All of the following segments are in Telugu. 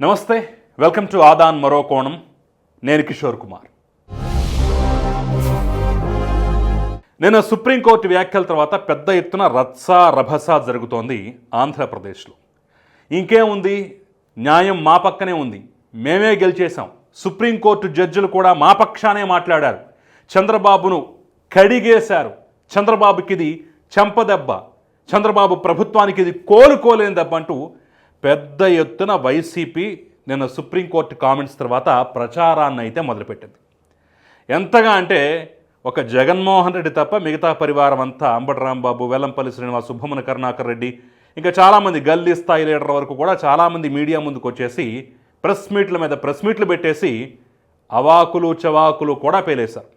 నమస్తే వెల్కమ్ టు ఆదాన్ మరో కోణం. నేను కిషోర్ కుమార్. నిన్న సుప్రీంకోర్టు వ్యాఖ్యల తర్వాత పెద్ద ఎత్తున రత్సా రభస జరుగుతోంది ఆంధ్రప్రదేశ్లో. ఇంకేముంది న్యాయం మా పక్కనే ఉంది. మేమే గెలిచేశాం. సుప్రీంకోర్టు జడ్జిలు కూడా మా పక్షానే మాట్లాడారు. చంద్రబాబును కడిగేశారు. చంద్రబాబుకి ఇది చెంపదెబ్బ. చంద్రబాబు ప్రభుత్వానికి ఇది కోలుకోలేని దెబ్బ అంటూ పెద్ద ఎత్తున వైసీపీ నిన్న సుప్రీంకోర్టు కామెంట్స్ తర్వాత ప్రచారాన్ని అయితే మొదలుపెట్టింది. ఎంతగా అంటే ఒక జగన్మోహన్ రెడ్డి తప్ప మిగతా పరివారం అంతా అంబటి రాంబాబు వెల్లంపల్లి శ్రీనివాస్ సుబ్బమన కరుణాకర్ రెడ్డి ఇంకా చాలామంది గల్లీ స్థాయి లీడర్ వరకు కూడా చాలామంది మీడియా ముందుకు వచ్చేసి ప్రెస్ మీట్ల మీద ప్రెస్ మీట్లు పెట్టేసి అవాకులు చవాకులు కూడా పేలేశారు.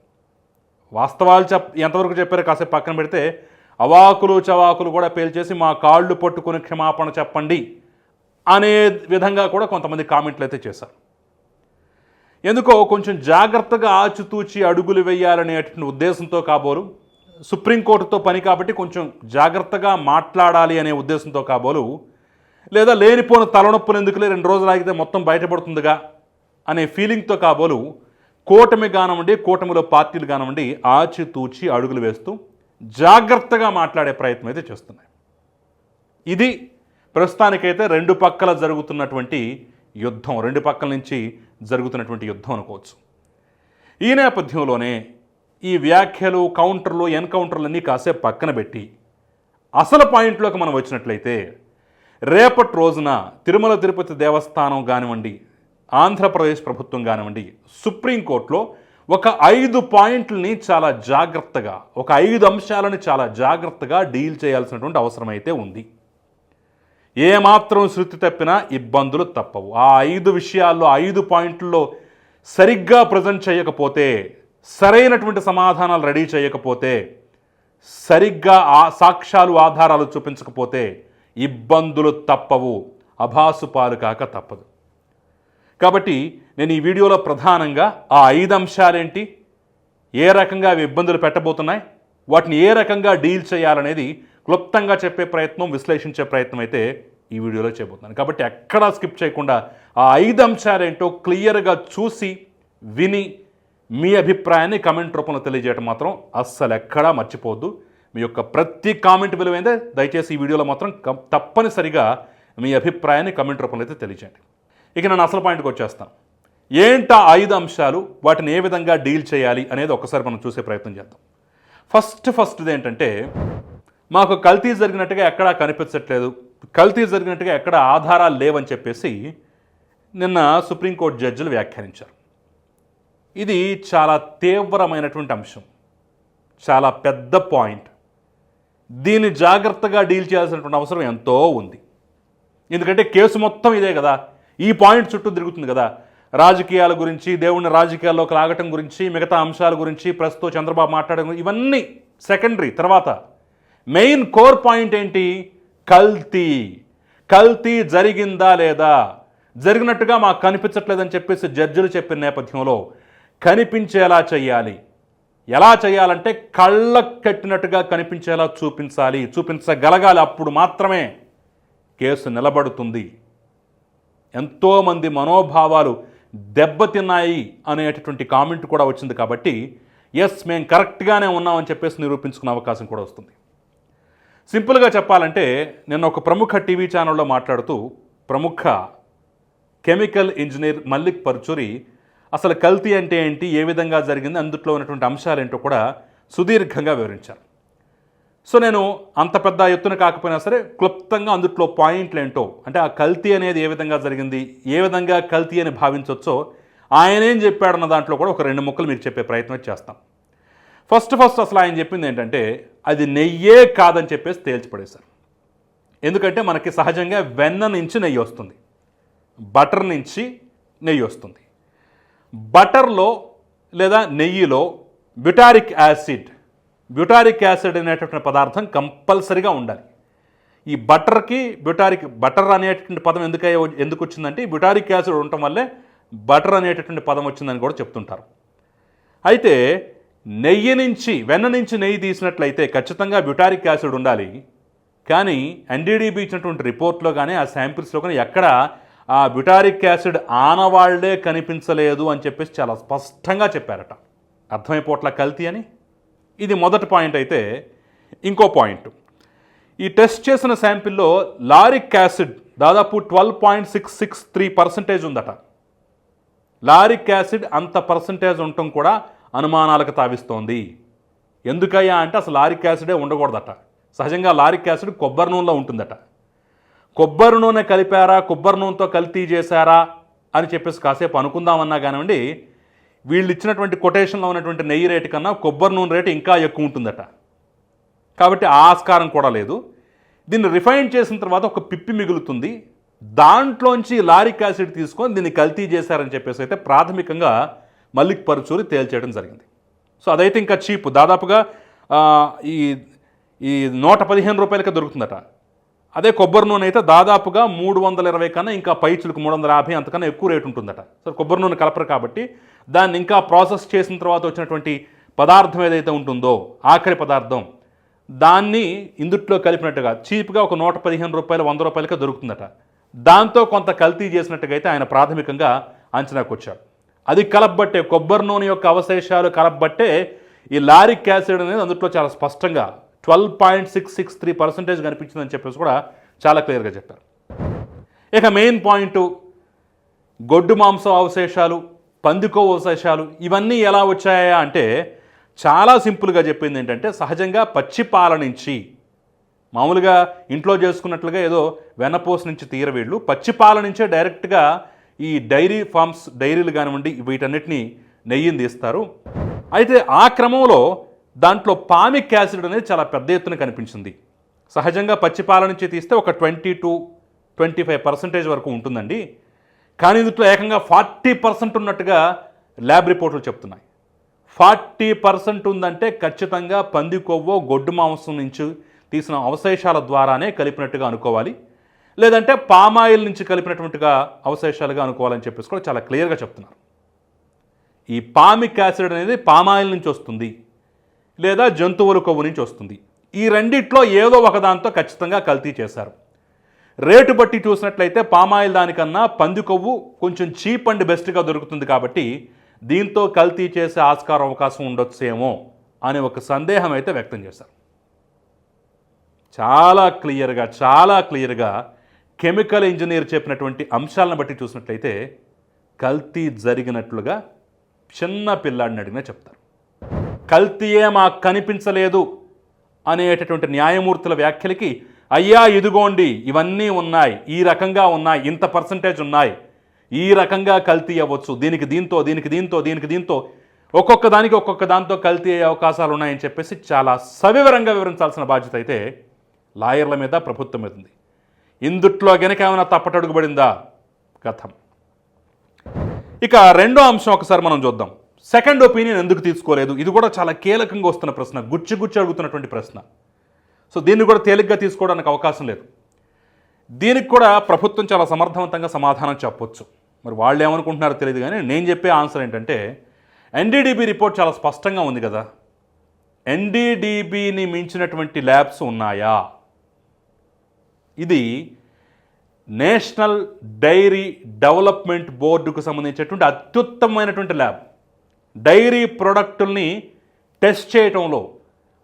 వాస్తవాలు చెప్ ఎంతవరకు చెప్పారో కాసేపు పక్కన పెడితే అవాకులు చవాకులు కూడా పేల్చేసి మా కాళ్ళు పట్టుకుని క్షమాపణ చెప్పండి. అనే విధంగా కూడా కొంతమంది కామెంట్లు అయితే చేశారు. ఎందుకో కొంచెం జాగ్రత్తగా ఆచితూచి అడుగులు వేయాలనేటువంటి ఉద్దేశంతో కాబోలు సుప్రీంకోర్టుతో పని కాబట్టి కొంచెం జాగ్రత్తగా మాట్లాడాలి అనే ఉద్దేశంతో కాబోలు లేదా లేనిపోని తలనొప్పులు ఎందుకులే రెండు రోజులు ఆగితే మొత్తం బయటపడుతుందిగా అనే ఫీలింగ్తో కాబోలు కూటమి కానివ్వండి కూటమిలో పార్టీలు కానివ్వండి ఆచితూచి అడుగులు వేస్తూ జాగ్రత్తగా మాట్లాడే ప్రయత్నం అయితే చేస్తున్నాయి. ఇది ప్రస్తుతానికైతే రెండు పక్కల జరుగుతున్నటువంటి యుద్ధం రెండు పక్కల నుంచి జరుగుతున్నటువంటి యుద్ధం అనుకోవచ్చు. ఈ నేపథ్యంలోనే ఈ వ్యాఖ్యలు కౌంటర్లు ఎన్కౌంటర్లన్నీ కాసేపు పక్కన పెట్టి అసలు పాయింట్లోకి మనం వచ్చినట్లయితే రేపటి రోజున తిరుమల తిరుపతి దేవస్థానం కానివ్వండి ఆంధ్రప్రదేశ్ ప్రభుత్వం కానివ్వండి సుప్రీంకోర్టులో ఒక ఐదు పాయింట్లని చాలా జాగ్రత్తగా ఒక ఐదు అంశాలను చాలా జాగ్రత్తగా డీల్ చేయాల్సినటువంటి అవసరం అయితే ఉంది. ఏమాత్రం శృతి తప్పినా ఇబ్బందులు తప్పవు. ఆ ఐదు విషయాల్లో ఐదు పాయింట్లలో సరిగ్గా ప్రజెంట్ చేయకపోతే సరైనటువంటి సమాధానాలు రెడీ చేయకపోతే సరిగ్గా ఆ సాక్ష్యాలు ఆధారాలు చూపించకపోతే ఇబ్బందులు తప్పవు. అభాసుపాలు కాక తప్పదు. కాబట్టి నేను ఈ వీడియోలో ప్రధానంగా ఆ ఐదు అంశాలేంటి ఏ రకంగా అవి ఇబ్బందులు పెట్టబోతున్నాయి వాటిని ఏ రకంగా డీల్ చేయాలనేది క్లుప్తంగా చెప్పే ప్రయత్నం విశ్లేషించే ప్రయత్నం అయితే ఈ వీడియోలో చేయబోతున్నాను. కాబట్టి ఎక్కడా స్కిప్ చేయకుండా ఆ ఐదు అంశాలేంటో క్లియర్గా చూసి విని మీ అభిప్రాయాన్ని కమెంట్ రూపంలో తెలియజేయడం మాత్రం అస్సలు ఎక్కడా మర్చిపోవద్దు. మీ యొక్క ప్రతి కామెంట్ విలువైందే. దయచేసి ఈ వీడియోలో మాత్రం తప్పనిసరిగా మీ అభిప్రాయాన్ని కమెంట్ రూపంలో అయితే తెలియజేయండి. ఇక నేను అసలు పాయింట్కి వచ్చేస్తాను. ఏంట ఐదు అంశాలు? వాటిని ఏ విధంగా డీల్ చేయాలి? అనేది ఒకసారి మనం చూసే ప్రయత్నం చేద్దాం. ఫస్ట్ ఫస్ట్ది ఏంటంటే మాకు కల్తీ జరిగినట్టుగా ఎక్కడా కనిపించట్లేదు. కల్తీ జరిగినట్టుగా ఎక్కడ ఆధారాలు లేవని చెప్పేసి నిన్న సుప్రీంకోర్టు జడ్జిలు వ్యాఖ్యానించారు. ఇది చాలా తీవ్రమైనటువంటి అంశం. చాలా పెద్ద పాయింట్. దీన్ని జాగ్రత్తగా డీల్ చేయాల్సినటువంటి అవసరం ఎంతో ఉంది. ఎందుకంటే కేసు మొత్తం ఇదే కదా. ఈ పాయింట్ చుట్టూ తిరుగుతుంది కదా. రాజకీయాల గురించి దేవుణ్ణి రాజకీయాల్లోకి లాగటం గురించి మిగతా అంశాల గురించి ప్రస్తుతం చంద్రబాబు మాట్లాడడం ఇవన్నీ సెకండరీ తర్వాత మెయిన్ కోర్ పాయింట్ ఏంటి? కల్తీ. కల్తీ జరిగిందా లేదా? జరిగినట్టుగా మాకు కనిపించట్లేదని చెప్పేసి జడ్జిలు చెప్పిన నేపథ్యంలో కనిపించేలా చేయాలి ఎలా చేయాలంటే కళ్ళ కట్టినట్టుగా కనిపించేలా చూపించాలి. చూపించగలగాలి. అప్పుడు మాత్రమే కేసు నిలబడుతుంది. ఎంతోమంది మనోభావాలు దెబ్బతిన్నాయి అనేటటువంటి కామెంట్ కూడా వచ్చింది కాబట్టి ఎస్ మేము కరెక్ట్గానే ఉన్నామని చెప్పేసి నిరూపించుకునే అవకాశం కూడా వస్తుంది. సింపుల్గా చెప్పాలంటే నేను ఒక ప్రముఖ టీవీ ఛానల్లో మాట్లాడుతూ ప్రముఖ కెమికల్ ఇంజనీర్ మల్లిక్ పర్చూరి అసలు కల్తీ అంటే ఏంటి? ఏ విధంగా జరిగింది? అందుట్లో ఉన్నటువంటి అంశాలు ఏంటో కూడా సుదీర్ఘంగా వివరించారు. సో నేను అంత పెద్ద ఎత్తున కాకపోయినా సరే క్లుప్తంగా అందుట్లో పాయింట్లు ఏంటో అంటే ఆ కల్తీ అనేది ఏ విధంగా జరిగింది ఏ విధంగా కల్తీ అని భావించవచ్చో ఆయన ఏం చెప్పాడన్న దాంట్లో కూడా ఒక రెండు ముక్కలు మీకు చెప్పే ప్రయత్నం చేస్తాం. ఫస్ట్ ఫస్ట్ అసలు ఆయన చెప్పింది ఏంటంటే అది నెయ్యే కాదని చెప్పేసి తేల్చిపడేశారు. ఎందుకంటే మనకి సహజంగా వెన్న నుంచి నెయ్యి వస్తుంది. బటర్ నుంచి నెయ్యి వస్తుంది. బటర్లో లేదా నెయ్యిలో బ్యూటారిక్ యాసిడ్ బ్యూటారిక్ యాసిడ్ అనేటటువంటి పదార్థం కంపల్సరీగా ఉండాలి. ఈ బటర్కి బ్యూటారిక్ బటర్ అనేటటువంటి పదం ఎందుకు ఎందుకు వచ్చిందంటే బ్యూటారిక్ యాసిడ్ ఉండటం వల్లే బటర్ అనేటటువంటి పదం వచ్చిందని కూడా చెప్తుంటారు. అయితే నెయ్యి నుంచి వెన్న నుంచి నెయ్యి తీసినట్లయితే ఖచ్చితంగా బ్యూటారిక్ యాసిడ్ ఉండాలి. కానీ ఎన్డీడీబీ ఇచ్చినటువంటి రిపోర్ట్లో కానీ ఆ శాంపిల్స్లో కానీ ఎక్కడ ఆ బ్యూటారిక్ యాసిడ్ ఆనవాళ్ళే కనిపించలేదు అని చెప్పేసి చాలా స్పష్టంగా చెప్పారట. అర్థమైపోట్ల కల్తీ అని? ఇది మొదటి పాయింట్ అయితే ఇంకో పాయింట్. ఈ టెస్ట్ చేసిన శాంపిల్లో లారిక్ యాసిడ్ దాదాపు twelve point six six three percentage ఉందట. లారిక్ యాసిడ్ అంత పర్సంటేజ్ ఉండటం కూడా అనుమానాలకు తావిస్తోంది. ఎందుకయ్యా అంటే అసలు లారిక్ యాసిడే ఉండకూడదట. సహజంగా లారిక్ యాసిడ్ కొబ్బరి నూనెలో ఉంటుందట. కొబ్బరి నూనె కలిపారా కొబ్బరి నూనెతో కల్తీ చేశారా అని చెప్పేసి కాసేపు అనుకుందామన్నా కానివ్వండి వీళ్ళు ఇచ్చినటువంటి కొటేషన్లో ఉన్నటువంటి నెయ్యి రేటు కన్నా కొబ్బరి నూనె రేటు ఇంకా ఎక్కువ ఉంటుందట. కాబట్టి ఆ ఆస్కారం కూడా లేదు. దీన్ని రిఫైన్ చేసిన తర్వాత ఒక పిప్పి మిగులుతుంది. దాంట్లోంచి లారిక్ యాసిడ్ తీసుకొని దీన్ని కల్తీ చేశారని చెప్పేసి అయితే ప్రాథమికంగా మల్లిక్ పరుచూరి తేల్చేయడం జరిగింది. సో అదైతే ఇంకా చీప్. దాదాపుగా ఈ ఈ నూట పదిహేను రూపాయలకే దొరుకుతుందట. అదే కొబ్బరి నూనె అయితే దాదాపుగా మూడు వందల ఇరవై కన్నా ఇంకా పైచులకు మూడు వందల యాభై అంతకన్నా ఎక్కువ రేటు ఉంటుందట. సో కొబ్బరి నూనె కలపరు కాబట్టి దాన్ని ఇంకా ప్రాసెస్ చేసిన తర్వాత వచ్చినటువంటి పదార్థం ఏదైతే ఉంటుందో ఆఖరి పదార్థం దాన్ని ఇందుట్లో కలిపినట్టుగా చీప్గా ఒక నూట పదిహేను రూపాయలు వంద రూపాయలకే దొరుకుతుందట. దాంతో కొంత కల్తీ చేసినట్టుగా అయితే ఆయన ప్రాథమికంగా అంచనాకు వచ్చాడు అది కలపబట్టే కొబ్బరి నూనె యొక్క అవశేషాలు కలపబట్టే ఈ లారిక్ యాసిడ్ అనేది అందులో చాలా స్పష్టంగా twelve point six six three percentage కనిపించిందని చెప్పేసి కూడా చాలా క్లియర్గా చెప్పారు. ఇక మెయిన్ పాయింట్ గొడ్డు మాంసం అవశేషాలు పందికో అవశేషాలు ఇవన్నీ ఎలా వచ్చాయా అంటే చాలా సింపుల్గా చెప్పింది ఏంటంటే సహజంగా పచ్చి పాల నుంచి మామూలుగా ఇంట్లో చేసుకున్నట్లుగా ఏదో వెన్నపూస నుంచి తీర వీళ్ళు పచ్చి పాల నుంచే డైరెక్ట్గా ఈ డైరీ ఫార్మ్స్ డైరీలు కానివ్వండి వీటన్నిటిని నెయ్యిని తీస్తారు. అయితే ఆ క్రమంలో దాంట్లో పామిక్ యాసిడ్ అనేది చాలా పెద్ద ఎత్తున కనిపించింది. సహజంగా పచ్చి పాల నుంచి తీస్తే ఒక twenty two twenty five percentage వరకు ఉంటుందండి. కానీ ఇందులో ఏకంగా ఫార్టీ పర్సెంట్ ఉన్నట్టుగా ల్యాబ్ రిపోర్ట్లు చెప్తున్నాయి. ఫార్టీ పర్సెంట్ ఉందంటే ఖచ్చితంగా పంది కొవ్వో గొడ్డు మాంసం నుంచి తీసిన అవశేషాల ద్వారానే కలిపినట్టుగా అనుకోవాలి. లేదంటే పామాయిల్ నుంచి కలిపినటువంటిగా అవశేషాలుగా అనుకోవాలని చెప్పేసి కూడా చాలా క్లియర్గా చెప్తున్నారు. ఈ పామిక్ యాసిడ్ అనేది పామాయిల్ నుంచి వస్తుంది లేదా జంతువుల కొవ్వు నుంచి వస్తుంది. ఈ రెండిట్లో ఏదో ఒకదాంతో ఖచ్చితంగా కల్తీ చేశారు. రేటు బట్టి చూసినట్లయితే పామాయిల్ దానికన్నా పంది కొవ్వు కొంచెం చీప్ అండ్ బెస్ట్గా దొరుకుతుంది కాబట్టి దీంతో కల్తీ చేసే ఆస్కారం అవకాశం ఉండొచ్చేమో అనే ఒక సందేహం అయితే వ్యక్తం చేశారు. చాలా క్లియర్గా చాలా క్లియర్గా కెమికల్ ఇంజనీర్ చెప్పినటువంటి అంశాలను బట్టి చూసినట్లయితే కల్తీ జరిగినట్లుగా చిన్న పిల్లాడిని అడిగినా చెప్తారు. కల్తీయే మాకు కనిపించలేదు అనేటటువంటి న్యాయమూర్తుల వ్యాఖ్యలకి అయ్యా ఇదిగోండి ఇవన్నీ ఉన్నాయి ఈ రకంగా ఉన్నాయి ఇంత పర్సంటేజ్ ఉన్నాయి ఈ రకంగా కల్తీ అవ్వచ్చు దీనికి దీంతో దీనికి దీంతో దీనికి దీంతో ఒక్కొక్క దానికి ఒక్కొక్క దాంతో కల్తీ అయ్యే అవకాశాలు ఉన్నాయని చెప్పేసి చాలా సవివరంగా వివరించాల్సిన బాధ్యత అయితే లాయర్ల మీద ప్రభుత్వం మీద ఉంది. ఇందుట్లో గనక ఏమైనా తప్పటడుగుబడిందా? కథం. ఇక రెండో అంశం ఒకసారి మనం చూద్దాం. సెకండ్ ఒపీనియన్ ఎందుకు తీసుకోలేదు? ఇది కూడా చాలా కీలకంగా వస్తున్న ప్రశ్న గుచ్చి గుచ్చి అడుగుతున్నటువంటి ప్రశ్న. సో దీన్ని కూడా తేలిగ్గా తీసుకోవడానికి అవకాశం లేదు. దీనికి కూడా ప్రభుత్వం చాలా సమర్థవంతంగా సమాధానం చెప్పొచ్చు. మరి వాళ్ళు ఏమనుకుంటున్నారో తెలియదు కానీ నేను చెప్పే ఆన్సర్ ఏంటంటే ఎన్డీడీబీ రిపోర్ట్ చాలా స్పష్టంగా ఉంది కదా. ఎన్డీడీబీని మించినటువంటి ల్యాబ్స్ ఉన్నాయా? ఇది నేషనల్ డైరీ డెవలప్మెంట్ బోర్డుకు సంబంధించినటువంటి అత్యుత్తమమైనటువంటి ల్యాబ్. డైరీ ప్రొడక్టుల్ని టెస్ట్ చేయటంలో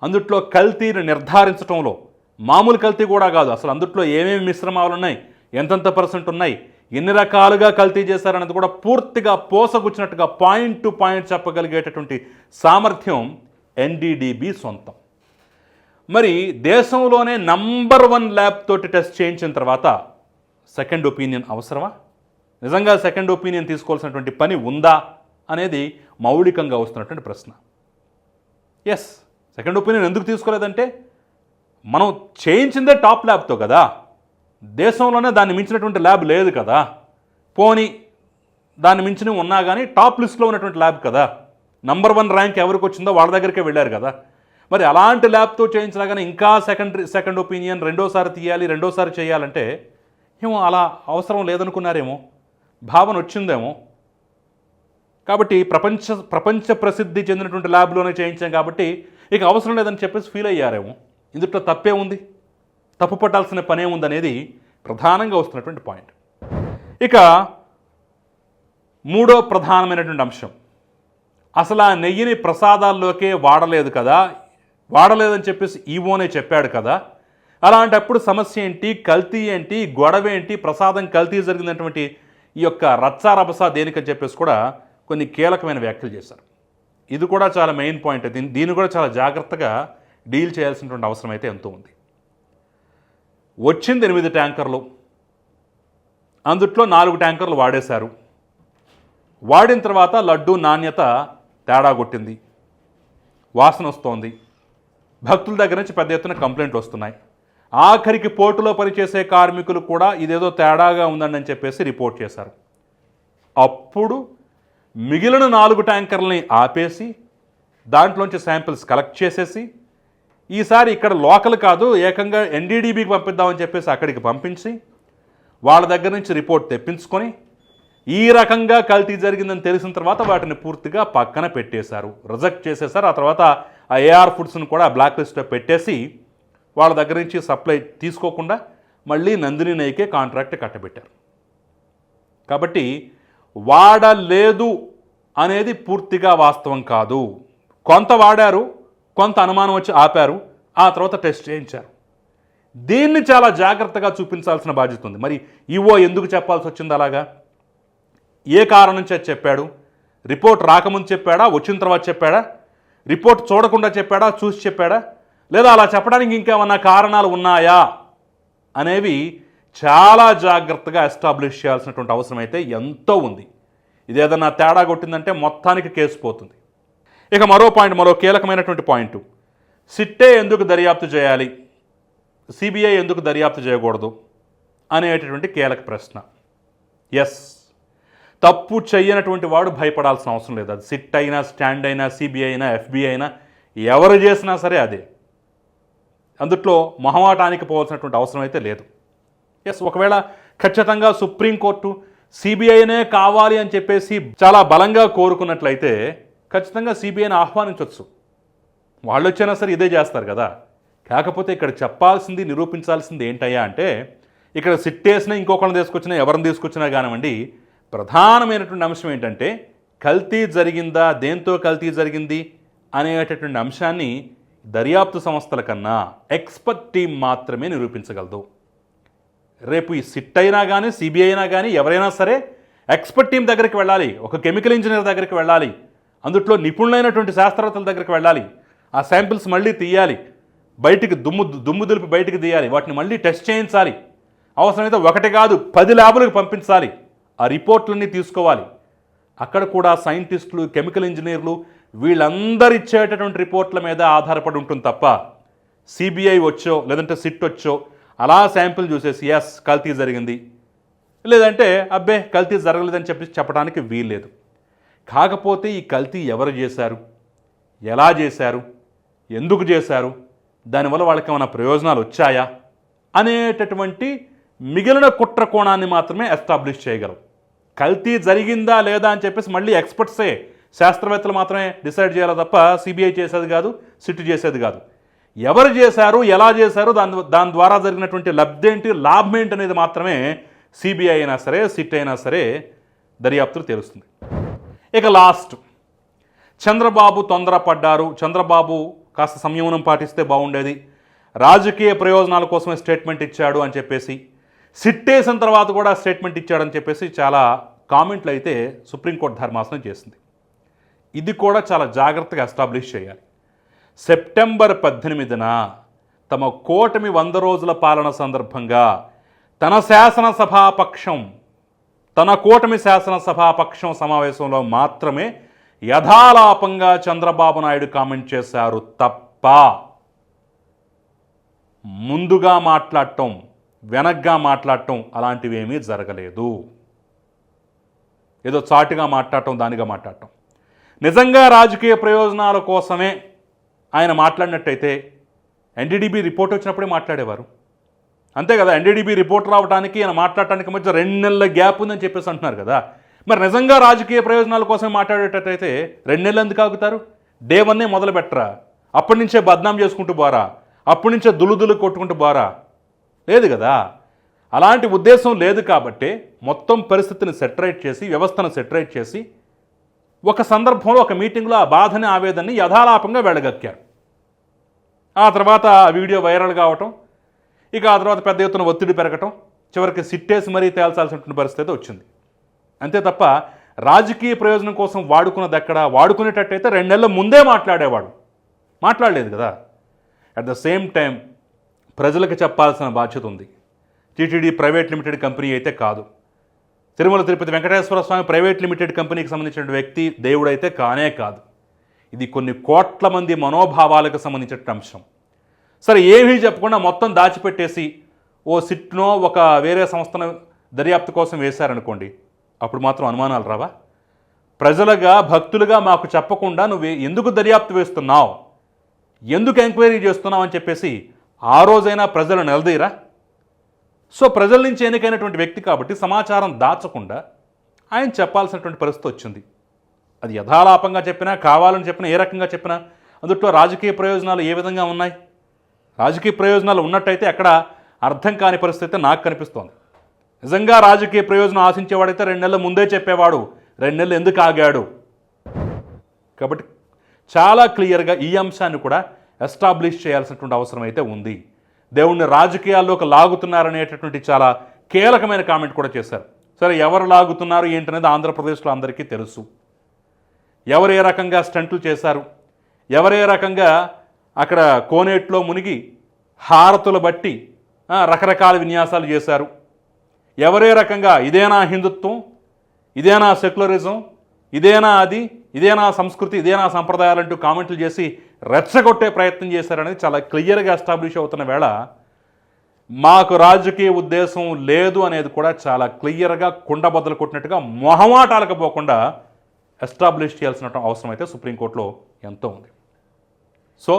అందుట్లో కల్తీని నిర్ధారించటంలో మామూలు కల్తీ కూడా కాదు. అసలు అందుట్లో ఏమేమి మిశ్రమాలు ఉన్నాయి ఎంతెంత పర్సెంట్ ఉన్నాయి ఎన్ని రకాలుగా కల్తీ చేశారనేది కూడా పూర్తిగా పోసగుచ్చినట్టుగా పాయింట్ టు పాయింట్ చెప్పగలిగేటటువంటి సామర్థ్యం ఎన్డీడీబీ సొంతం. మరి దేశంలోనే నంబర్ వన్ ల్యాబ్ తోటి టెస్ట్ చేయించిన తర్వాత సెకండ్ ఒపీనియన్ అవసరమా? నిజంగా సెకండ్ ఒపీనియన్ తీసుకోవాల్సినటువంటి పని ఉందా అనేది మౌలికంగా వస్తున్నటువంటి ప్రశ్న. ఎస్ సెకండ్ ఒపీనియన్ ఎందుకు తీసుకోలేదంటే మనం చేయించిందే టాప్ ల్యాబ్తో కదా. దేశంలోనే దాన్ని మించినటువంటి ల్యాబ్ లేదు కదా. పోనీ దాన్ని మించినవి ఉన్నా కానీ టాప్ లిస్ట్లో ఉన్నటువంటి ల్యాబ్ కదా. నంబర్ వన్ ర్యాంక్ ఎవరికి వచ్చిందో వాళ్ళ దగ్గరికే వెళ్ళారు కదా. మరి అలాంటి ల్యాబ్తో చేయించినా కానీ ఇంకా సెకండ్ సెకండ్ ఒపీనియన్ రెండోసారి తీయాలి రెండోసారి చేయాలంటే ఏమో అలా అవసరం లేదనుకున్నారేమో భావన వచ్చిందేమో. కాబట్టి ప్రపంచ ప్రపంచ ప్రసిద్ధి చెందినటువంటి ల్యాబ్లోనే చేయించాం కాబట్టి ఇక అవసరం లేదని చెప్పేసి ఫీల్ అయ్యారేమో. ఇందుట్లో తప్పే ఉంది. తప్పు పట్టాల్సిన పనే ఉందనేది ప్రధానంగా వస్తున్నటువంటి పాయింట్ ఇక మూడో ప్రధానమైనటువంటి అంశం. అసలు ఆ నెయ్యిని ప్రసాదాల్లోకే వాడలేదు కదా వాడలేదని చెప్పేసి ఈవోనే చెప్పాడు కదా. అలాంటప్పుడు సమస్య ఏంటి? కల్తీ ఏంటి? గొడవ ఏంటి? ప్రసాదం కల్తీ జరిగినటువంటి ఈ యొక్క రచ్చారభస దేనికని చెప్పేసి కూడా కొన్ని కీలకమైన వ్యాఖ్యలు చేశారు. ఇది కూడా చాలా మెయిన్ పాయింట్. దీని దీన్ని కూడా చాలా జాగ్రత్తగా డీల్ చేయాల్సినటువంటి అవసరం అయితే ఎంతో ఉంది. వచ్చింది ఎనిమిది ట్యాంకర్లు. అందుట్లో నాలుగు ట్యాంకర్లు వాడేశారు. వాడిన తర్వాత లడ్డు నాణ్యత తేడా కొట్టింది. వాసన వస్తోంది. భక్తుల దగ్గర నుంచి పెద్ద ఎత్తున కంప్లైంట్లు వస్తున్నాయి. ఆఖరికి పోర్టులో పనిచేసే కార్మికులు కూడా ఇదేదో తేడాగా ఉందని అని చెప్పేసి రిపోర్ట్ చేశారు. అప్పుడు మిగిలిన నాలుగు ట్యాంకర్లని ఆపేసి దాంట్లోంచి శాంపిల్స్ కలెక్ట్ చేసేసి ఈసారి ఇక్కడ లోకల్ కాదు ఏకంగా ఎన్డీడీబీకి పంపిద్దామని చెప్పేసి అక్కడికి పంపించి వాళ్ళ దగ్గర నుంచి రిపోర్ట్ తెప్పించుకొని ఈ రకంగా కల్తీ జరిగిందని తెలిసిన తర్వాత వాటిని పూర్తిగా పక్కన పెట్టేశారు. రిజెక్ట్ చేసేశారు. ఆ తర్వాత ఆ ఏఆర్ ఫుడ్స్ని కూడా బ్లాక్ లిస్ట్లో పెట్టేసి వాళ్ళ దగ్గర నుంచి సప్లై తీసుకోకుండా మళ్ళీ నందిని నైకే కాంట్రాక్ట్ కట్టబెట్టారు. కాబట్టి వాడలేదు అనేది పూర్తిగా వాస్తవం కాదు. కొంత వాడారు కొంత అనుమానం వచ్చి ఆపారు ఆ తర్వాత టెస్ట్ చేయించారు. దీన్ని చాలా జాగ్రత్తగా చూపించాల్సిన బాధ్యత ఉంది. మరి ఈవో ఎందుకు చెప్పాల్సి వచ్చింది అలాగా? ఏ కారణం చేత చెప్పాడు? రిపోర్ట్ రాకముందు చెప్పాడా? వచ్చిన తర్వాత చెప్పాడా? రిపోర్ట్ చూడకుండా చెప్పాడా చూసి చెప్పాడా? లేదా అలా చెప్పడానికి ఇంకేమన్నా కారణాలు ఉన్నాయా? అనేవి చాలా జాగ్రత్తగా ఎస్టాబ్లిష్ చేయాల్సినటువంటి అవసరం అయితే ఎంతో ఉంది. ఇది ఏదన్నా తేడా కొట్టిందంటే మొత్తానికి కేసు పోతుంది. ఇక మరో పాయింట్ మరో కీలకమైనటువంటి పాయింట్. సిట్టే ఎందుకు దర్యాప్తు చేయాలి? సిబిఐ ఎందుకు దర్యాప్తు చేయకూడదు? అనేటటువంటి కీలక ప్రశ్న. ఎస్. తప్పు చేయనటువంటి వాడు భయపడాల్సిన అవసరం లేదు. అది సిట్ అయినా స్టాండ్ అయినా సిబిఐ అయినా ఎఫ్బిఐ అయినా ఎవరు చేసినా సరే అదే. అందుట్లో మొహమాటానికి పోవాల్సినటువంటి అవసరం అయితే లేదు. ఎస్ ఒకవేళ ఖచ్చితంగా సుప్రీంకోర్టు సిబిఐనే కావాలి అని చెప్పేసి చాలా బలంగా కోరుకున్నట్లయితే ఖచ్చితంగా సిబిఐని ఆహ్వానించవచ్చు వాళ్ళు వచ్చినా సరే ఇదే చేస్తారు కదా. కాకపోతే ఇక్కడ చెప్పాల్సింది నిరూపించాల్సింది ఏంటయ్యా అంటే ఇక్కడ సిట్టేసిన ఇంకొకరిని తీసుకొచ్చినా ఎవరిని తీసుకొచ్చినా కానివ్వండి ప్రధానమైనటువంటి అంశం ఏంటంటే కల్తీ జరిగిందా? దేంతో కల్తీ జరిగింది? అనేటటువంటి అంశాన్ని దర్యాప్తు సంస్థల కన్నా ఎక్స్పర్ట్ టీం మాత్రమే నిరూపించగలదు. రేపు ఈ సిట్ అయినా కానీ సిబిఐ అయినా కానీ ఎవరైనా సరే ఎక్స్పర్ట్ టీం దగ్గరికి వెళ్ళాలి. ఒక కెమికల్ ఇంజనీర్ దగ్గరికి వెళ్ళాలి. అందుట్లో నిపుణులైనటువంటి శాస్త్రవేత్తల దగ్గరికి వెళ్ళాలి. ఆ శాంపిల్స్ మళ్ళీ తీయాలి. బయటికి దుమ్ము దుమ్ము దులిపి బయటికి తీయాలి. వాటిని మళ్ళీ టెస్ట్ చేయించాలి. అవసరమైతే ఒకటి కాదు పది ల్యాబులకు పంపించాలి. ఆ రిపోర్ట్లన్నీ తీసుకోవాలి. అక్కడ కూడా సైంటిస్టులు కెమికల్ ఇంజనీర్లు వీళ్ళందరు ఇచ్చేటటువంటి రిపోర్ట్ల మీద ఆధారపడి ఉంటుంది తప్ప సిబిఐ వచ్చో లేదంటే సిట్ వచ్చో అలా శాంపిల్ చూసేసి ఎస్ కల్తీ జరిగింది. లేదంటే అబ్బే కల్తీ జరగలేదని చెప్పి చెప్పడానికి వీల్లేదు. కాకపోతే ఈ కల్తీ ఎవరు చేశారు? ఎలా చేశారు? ఎందుకు చేశారు? దానివల్ల వాళ్ళకి ఏమైనా ప్రయోజనాలు వచ్చాయా? అనేటటువంటి మిగిలిన కుట్ర కోణాన్ని మాత్రమే ఎస్టాబ్లిష్ చేయగలం. కల్తీ జరిగిందా లేదా అని చెప్పేసి మళ్ళీ ఎక్స్పర్ట్సే శాస్త్రవేత్తలు మాత్రమే డిసైడ్ చేయాలి తప్ప సిబిఐ చేసేది కాదు సిట్ చేసేది కాదు. ఎవరు చేశారు ఎలా చేశారు దాని దాని ద్వారా జరిగినటువంటి లబ్ధి ఏంటి లాభం ఏంటి అనేది మాత్రమే సిబిఐ అయినా సరే సిట్ అయినా సరే దర్యాప్తులు తెలుస్తుంది. ఇక లాస్ట్. చంద్రబాబు తొందరపడ్డారు. చంద్రబాబు కాస్త సంయమనం పాటిస్తే బాగుండేది. రాజకీయ ప్రయోజనాల కోసమే స్టేట్మెంట్ ఇచ్చాడు అని చెప్పేసి సిట్టేసిన తర్వాత కూడా స్టేట్మెంట్ ఇచ్చాడని చెప్పేసి చాలా కామెంట్లు అయితే సుప్రీంకోర్టు ధర్మాసనం చేసింది. ఇది కూడా చాలా జాగ్రత్తగా ఎస్టాబ్లిష్ చేయాలి. సెప్టెంబర్ పద్దెనిమిదిన తమ కూటమి వంద రోజుల పాలన సందర్భంగా తన శాసనసభాపక్షం తన కూటమి శాసనసభాపక్షం సమావేశంలో మాత్రమే యథాలాపంగా చంద్రబాబు నాయుడు కామెంట్ చేశారు తప్ప ముందుగా మాట్లాడటం వెనగ్గా మాట్లాడటం అలాంటివి ఏమీ జరగలేదు. ఏదో చాటుగా మాట్లాడటం దానిగా మాట్లాడటం. నిజంగా రాజకీయ ప్రయోజనాల కోసమే ఆయన మాట్లాడినట్టయితే ఎన్డీడీబీ రిపోర్ట్ వచ్చినప్పుడే మాట్లాడేవారు. అంతే కదా ఎన్డీడీబీ రిపోర్ట్ రావడానికి ఆయన మాట్లాడటానికి మధ్య రెండు నెలల గ్యాప్ ఉందని చెప్పేసి అంటున్నారు కదా. మరి నిజంగా రాజకీయ ప్రయోజనాల కోసం మాట్లాడేటట్టయితే రెండు నెలలు ఎందుకు ఆగుతారు? డే వన్నే మొదలు పెట్టరా అప్పటి నుంచే బద్నాం చేసుకుంటూ బారా అప్పటి నుంచే దులుదులు కొట్టుకుంటూ బారా లేదు కదా? అలాంటి ఉద్దేశం లేదు కాబట్టే మొత్తం పరిస్థితిని సెటరేట్ చేసి వ్యవస్థను సెటరేట్ చేసి ఒక సందర్భంలో ఒక మీటింగ్లో ఆ బాధని ఆవేదనని యథాలాపంగా వెళ్ళగక్కారు ఆ తర్వాత ఆ వీడియో వైరల్ కావటం ఇక ఆ తర్వాత పెద్ద ఎత్తున ఒత్తిడి పెరగటం చివరికి సిట్టేసి మరీ తేల్చాల్సినటువంటి పరిస్థితి వచ్చింది. అంతే తప్ప రాజకీయ ప్రయోజనం కోసం వాడుకున్నది ఎక్కడ? వాడుకునేటట్టయితే రెండు నెలల ముందే మాట్లాడేవాడు. మాట్లాడలేదు కదా? అట్ ద సేమ్ టైం ప్రజలకు చెప్పాల్సిన బాధ్యత ఉంది. టీటీడీ ప్రైవేట్ లిమిటెడ్ కంపెనీ అయితే కాదు. తిరుమల తిరుపతి వెంకటేశ్వర స్వామి ప్రైవేట్ లిమిటెడ్ కంపెనీకి సంబంధించిన వ్యక్తి దేవుడైతే కానే కాదు. ఇది కొన్ని కోట్ల మంది మనోభావాలకు సంబంధించిన అంశం. సరే ఏమీ చెప్పకుండా మొత్తం దాచిపెట్టేసి ఓ సిట్నో ఒక వేరే సంస్థను దర్యాప్తు కోసం వేశారనుకోండి అప్పుడు మాత్రం అనుమానాలు రావా? ప్రజలుగా భక్తులుగా మాకు చెప్పకుండా నువ్వు ఎందుకు దర్యాప్తు వేస్తున్నావు? ఎందుకు ఎంక్వైరీ చేస్తున్నావు అని చెప్పేసి ఆ రోజైనా ప్రజలు నిలదీరా సో ప్రజల నుంచి ఎన్నికైనటువంటి వ్యక్తి కాబట్టి సమాచారం దాచకుండా ఆయన చెప్పాల్సినటువంటి పరిస్థితి వచ్చింది. అది యథాలాపంగా చెప్పినా కావాలని చెప్పినా ఏ రకంగా చెప్పినా అందుట్లో రాజకీయ ప్రయోజనాలు ఏ విధంగా ఉన్నాయి? రాజకీయ ప్రయోజనాలు ఉన్నట్టయితే అక్కడ అర్థం కాని పరిస్థితి నాకు కనిపిస్తోంది. నిజంగా రాజకీయ ప్రయోజనం ఆశించేవాడైతే రెండు నెలల ముందే చెప్పేవాడు రెండు నెలలు ఎందుకు ఆగాడు? కాబట్టి చాలా క్లియర్గా ఈ అంశాన్ని కూడా ఎస్టాబ్లిష్ చేయాల్సినటువంటి అవసరం అయితే ఉంది. దేవుణ్ణి రాజకీయాల్లోకి లాగుతున్నారనేటటువంటి చాలా కీలకమైన కామెంట్ కూడా చేశారు. సరే ఎవరు లాగుతున్నారు ఏంటనేది ఆంధ్రప్రదేశ్లో అందరికీ తెలుసు. ఎవరు ఏ రకంగా స్టంట్లు చేశారు? ఎవరే రకంగా అక్కడ కోనేట్లో మునిగి హారతులు బట్టి రకరకాల విన్యాసాలు చేశారు? ఎవరే రకంగా ఇదేనా హిందుత్వం ఇదేనా సెక్యులరిజం ఇదేనా అది ఇదేనా సంస్కృతి ఇదేనా సంప్రదాయాలంటూ కామెంట్లు చేసి రెచ్చగొట్టే ప్రయత్నం చేశారనేది చాలా క్లియర్గా ఎస్టాబ్లిష్ అవుతున్న వేళ మాకు రాజకీయ ఉద్దేశం లేదు అనేది కూడా చాలా క్లియర్గా కుండబద్దలు కొట్టినట్టుగా మొహమాటాలకు పోకుండా ఎస్టాబ్లిష్ చేయాల్సిన అవసరం అయితే సుప్రీంకోర్టులో ఎంతో ఉంది. సో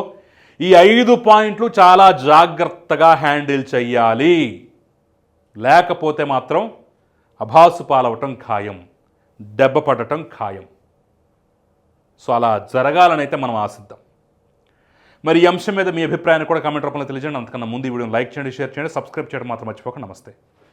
ఈ ఐదు పాయింట్లు చాలా జాగ్రత్తగా హ్యాండిల్ చెయ్యాలి. లేకపోతే మాత్రం అభాసు పాలవటం ఖాయం దెబ్బ పడటం ఖాయం. సో అలా జరగాలని అయితే మనం ఆశిద్దాం. మరి ఈ అంశం మీద మీ అభిప్రాయాన్ని కూడా కామెంట్ రూపంలో తెలియజేయండి. అంతకన్నా ముందు ఈ వీడియోని లైక్ చేయండి షేర్ చేయండి సబ్స్క్రైబ్ చేయడం మాత్రం మర్చిపోకండి. నమస్తే.